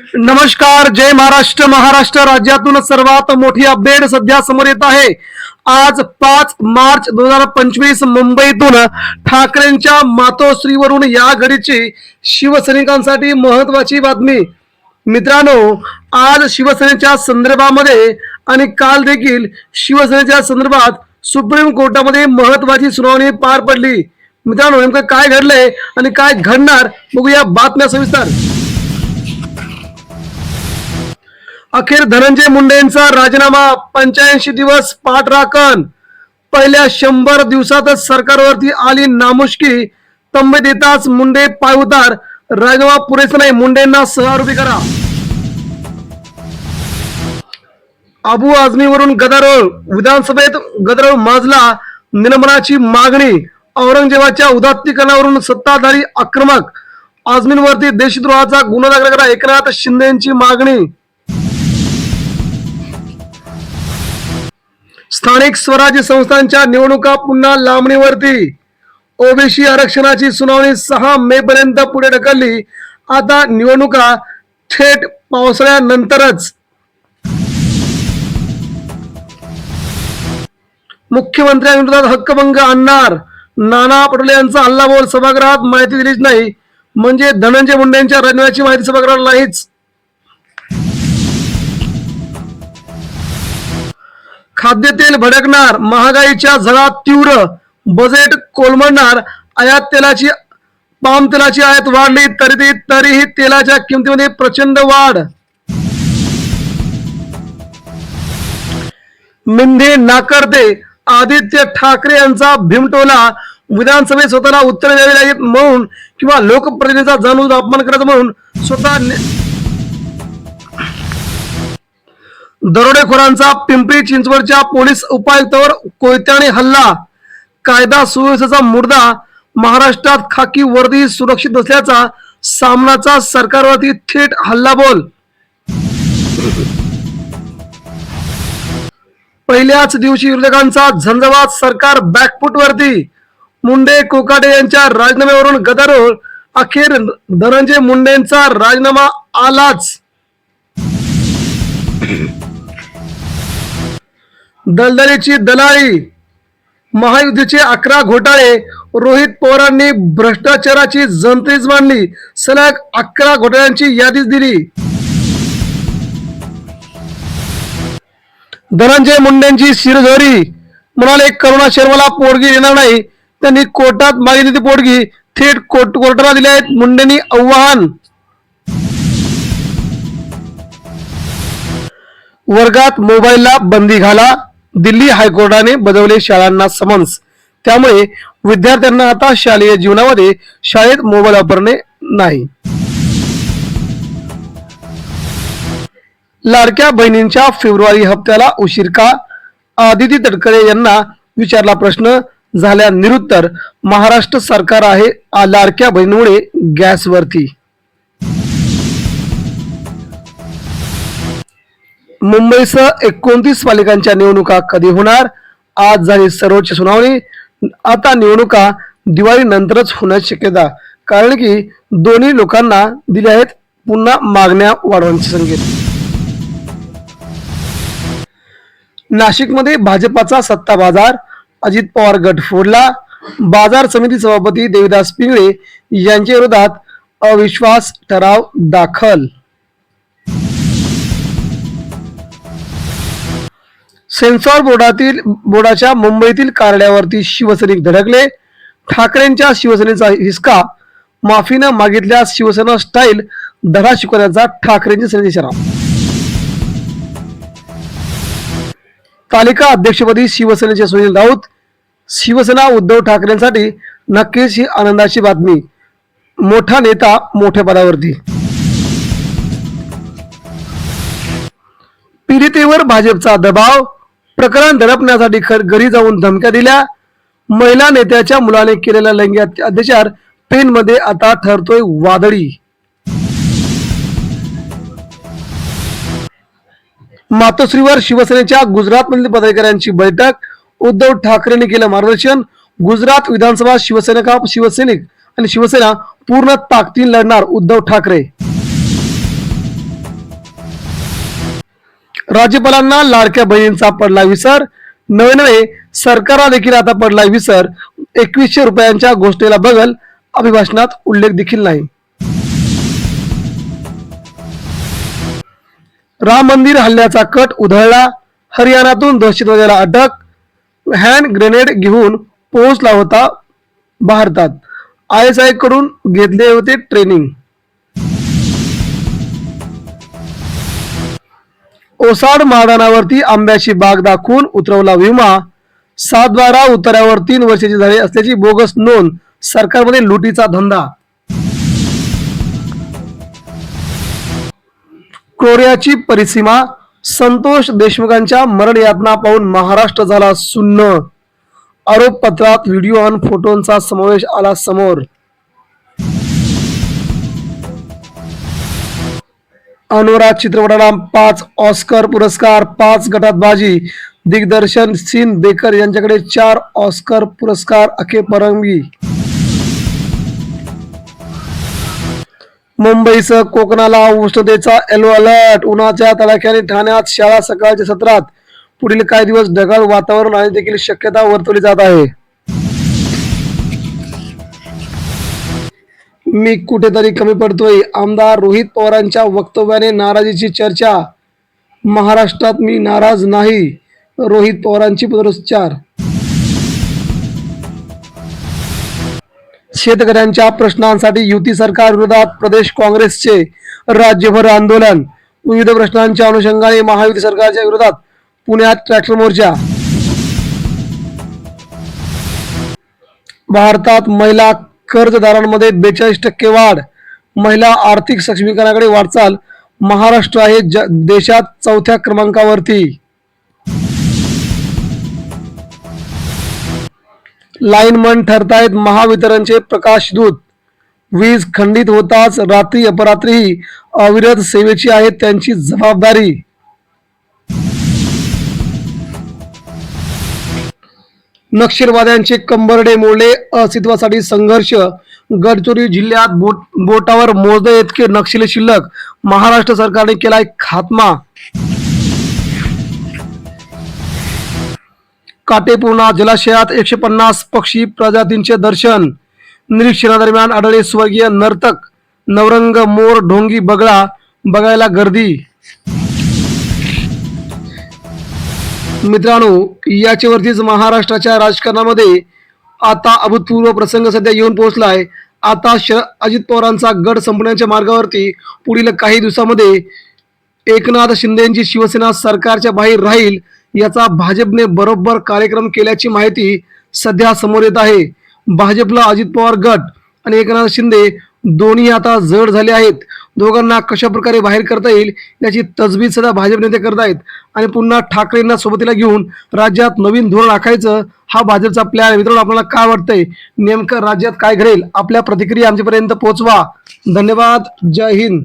नमस्कार जय महाराष्ट्र. महाराष्ट्र राज्यातून सर्वात मोठी अपडेट सध्या समोर येत आहे. आज पाच मार्च दोन हजार पंचवीस मुंबईतून ठाकरेंच्या मातोश्रीवरून या घडीची शिवसैनिकांसाठी महत्वाची बातमी. मित्रांनो आज शिवसेनेच्या संदर्भामध्ये आणि काल देखील शिवसेनेच्या संदर्भात सुप्रीम कोर्टामध्ये महत्वाची सुनावणी पार पडली. मित्रांनो नेमकं काय घडलंय आणि काय घडणार? बघूया बातम्या सविस्तर. अखेर धनंजय मुंडेंचा राजीनामा पंच्याऐंशी दिवस पाठराखण पहिल्या शंभर दिवसातच सरकारवरती आली नामुष्की. तंबे देताच मुंडे पायउतार राजीनामा पुरेसा नाही मुंडेंना सहआरोपी करा. अबू आझमीवरून गदारोळ. विधानसभेत गदारोळ माजला. निलंबनाची मागणी. औरंगजेबाच्या उदात्तीकरणावरून सत्ताधारी आक्रमक. आझमींवरती देशद्रोहाचा गुन्हा दाखल करा. एकनाथ शिंदेची मागणी. स्थानिक स्वराज्य संस्थांच्या निवडणुका पुन्हा लांबणीवरती. ओबीसी आरक्षणाची सुनावणी सहा मे पर्यंत पुढे ढकलली. आता निवडणुका थेट पावसाळ्यानंतरच. मुख्यमंत्र्यांविरोधात हक्कभंग आणणार. नाना पटोले यांचा हल्लाबोल सभागृहात माहिती दिलीच नाही. म्हणजे धनंजय मुंडे यांच्या माहिती सभागृहाला नाहीच. खाद्यतेल भडकणार महागाईच्या झळात तीव्र बजेट कोलमडणार आयात तेलाची पाम तेलाची आयात वाढली तरी तरीही तेलाच्या किमतीमध्ये प्रचंड वाढ. मिंधे नाकर्ते आदित्य ठाकरे यांचा भीमटोला विधानसभेत स्वतःला उत्तर द्यावी लागेल म्हणून किंवा लोकप्रतिनिधीचा जाणून अपमान करत म्हणून स्वतः दरोडेखोरांचा पिंपरी चिंचवडच्या पोलीस उपायुक्तावर कोयत्याने हल्ला. कायदा सुव्यवस्थेचा मुर्दा महाराष्ट्रात खाकी वर्दी सुरक्षित नसल्याचा सामनाचा सरकारवरती थेट हल्लाबोल. पहिल्याच दिवशी विरोधकांचा झंझावात सरकार बॅकफुटवरती. मुंडे कोकाटे यांच्या राजीनाम्यावरून गदारोळ. अखेर धनंजय मुंडेंचा राजीनामा आलाच. दलदलीची दलाली महायुतीचे अकरा घोटाळे रोहित पवारांनी भ्रष्टाचाराची जंत्रीच मांडली. सलग अकरा घोटाळ्यांची यादीच दिली. धनंजय मुंडेंची शिरझोरी. म्हणाले करुणा शर्माला पोडगी देणार नाही. त्यांनी कोर्टात मागितली ती पोडगी थेट कोर्ट कोर्टाला दिले आहेत मुंडेंनी आव्हान. वर्गात मोबाईलला बंदी घाला. दिल्ली हायकोर्टाने बजावले शाळांना समन्स. त्यामुळे विद्यार्थ्यांना आता शालेय जीवनामध्ये शाळेत मोबाईल वापरणे नाही. लाडक्या बहिणींच्या फेब्रुवारी हप्त्याला उशीर का आदिती तटकरे यांना विचारला प्रश्न झाल्या निरुत्तर महाराष्ट्र सरकार आहे लाडक्या बहिणीमुळे गॅसवरती. मुंबईसह एकोणतीस पालिकांच्या निवडणुका कधी होणार? आज झाली सर्वोच्च सुनावणी. आता निवडणुका दिवाळी नंतरच होण्याची शक्यता. कारण की दोन्ही लोकांना दिले आहेत पुन्हा मागण्या वाढवण्याचे संकेत. नाशिकमध्ये भाजपाचा सत्ता बाजार अजित पवार गट फोडला. बाजार समिती सभापती देविदास पिंगळे यांच्या विरोधात अविश्वास ठराव दाखल. सेन्सॉर बोर्डातील बोर्डाच्या मुंबईतील कार्यालयावरती शिवसैनिक धडकले. ठाकरेंच्या शिवसेनेचा हिसका माफीनं मागितल्यास शिवसेना स्टाईल धडा शिकवण्याचा ठाकरेंची सेनेचा इशारा तालिका अध्यक्षपदी शिवसेनेचे सुनील राऊत शिवसेना उद्धव ठाकरेंसाठी नक्कीच ही आनंदाची बातमी. मोठा नेता मोठ्या पदावरती. पीडितेवर भाजपचा दबाव प्रकरण दडपण्यासाठी घरी जाऊन धमक्या दिल्या. महिला नेत्याच्या मुलाने केलेला लैंगिक अत्याचार पेनमध्ये आता ठरतोय वादळी. मातोश्रीवर शिवसेनेच्या गुजरातमधील पदाधिकाऱ्यांची बैठक. उद्धव ठाकरेंनी केलं मार्गदर्शन. गुजरात विधानसभा शिवसेना शिवसैनिक आणि शिवसेना पूर्ण ताकदीने लढणार उद्धव ठाकरे. राज्यपालांना लाडक्या बहिणींचा पडला विसर. नवे नवे सरकारला देखील आता पडला विसर. एकवीसशे रुपयांच्या गोष्टीला बगल. अभिभाषणात उल्लेख देखील नाही. राम मंदिर हल्ल्याचा कट उधळला. हरियाणातून दहशतवाद्याला अटक. हँड ग्रेनेड घेऊन पोहोचला होता भारतात. आय एस आयकडून घेतले होते ट्रेनिंग. ओसाड मैदानावरती आंब्याची बाग दाखवून उतरवला विमा. सात बारा उतार्यावर तीन वर्षाची झाली असल्याची बोगस नोंद सरकारमध्ये लुटीचा धंदा. कोरियाची परिसीमा संतोष देशमुखांच्या मरण यातना पाहून महाराष्ट्र झाला सुन्न. आरोपपत्रात व्हिडिओ आणि फोटोंचा समावेश आला समोर. अनुराग चित्रपटाला पाच ऑस्कर पुरस्कार पाच गटात बाजी दिग्दर्शन सीन बेकर यांच्याकडे चार ऑस्कर पुरस्कार अखे परंगी मुंबईसह कोकणाला उष्णतेचा येलो अलर्ट उन्हाच्या तडाख्याने ठाण्यात शाळा सकाळच्या सत्रात पुढील काही दिवस ढगाळ वातावरण आणि देखील शक्यता वर्तवली जात आहे. मी कुठेतरी कमी पडतोय. आमदार रोहित पवारांच्या वक्तव्याने नाराजीची चर्चा. महाराष्ट्रात मी नाराज नाही. रोहित पवारांची पुनरुच्चार. शेतकऱ्यांच्या प्रश्नांसाठी युती सरकार विरोधात प्रदेश काँग्रेसचे राज्यभर आंदोलन. विविध प्रश्नांच्या अनुषंगाने महायुती सरकारच्या विरोधात पुण्यात ट्रॅक्टर मोर्चा. भारतात महिला कर्जदारांमध्ये बेचाळीस टक्के वाढ. महिला आर्थिक सक्षमीकरणाकडे वाटचाल. महाराष्ट्र आहे ज देशात चौथ्या क्रमांकावरती. लाईनमन ठरतायत महावितरणचे प्रकाशदूत वीज खंडित होताच रात्री अपरात्रीही अविरत सेवेची आहे त्यांची जबाबदारी. नक्षलवाद्यांचे कंबरडे मोडले. अस्तित्वासाठी संघर्ष. गडचिरोली जिल्ह्यात बोट बोटावर मोजदे इतके नक्षली शिल्लक. महाराष्ट्र सरकारने केलाय खात्मा. काटेपूर्णा जलाशयात एकशे पन्नास पक्षी प्रजातींचे दर्शन. निरीक्षणादरम्यान आढळले स्वर्गीय नर्तक. नवरंग मोर ढोंगी बगळा. बघायला गर्दी. मित्रांनो याच्यावरतीच महाराष्ट्राच्या राजकारणामध्ये आता अभूतपूर्व प्रसंग सध्या येऊन पोहोचलाय. आता श अजित पवारांचा गड संपण्याच्या मार्गावरती पुढील काही दिवसामध्ये एकनाथ शिंदेची शिवसेना सरकारच्या बाहेर राहील याचा भाजपने बरोबर कार्यक्रम केल्याची माहिती सध्या समोर येत आहे. भाजपला अजित पवार गट आणि एकनाथ शिंदे दोन्ही आता जड झाले आहेत. दोघांना कशा प्रकारे बाहेर करता येईल याची तजवीज सध्या भाजप नेते करतायत आणि पुन्हा ठाकरेंना सोबतीला घेऊन राज्यात नवीन धोरण आखायचं हा भाजपचा प्लॅन मित्रांनो आपल्याला काय वाटतंय? नेमकं राज्यात काय घडेल? आपल्या प्रतिक्रिया आमच्यापर्यंत पोहोचवा. धन्यवाद. जय हिंद.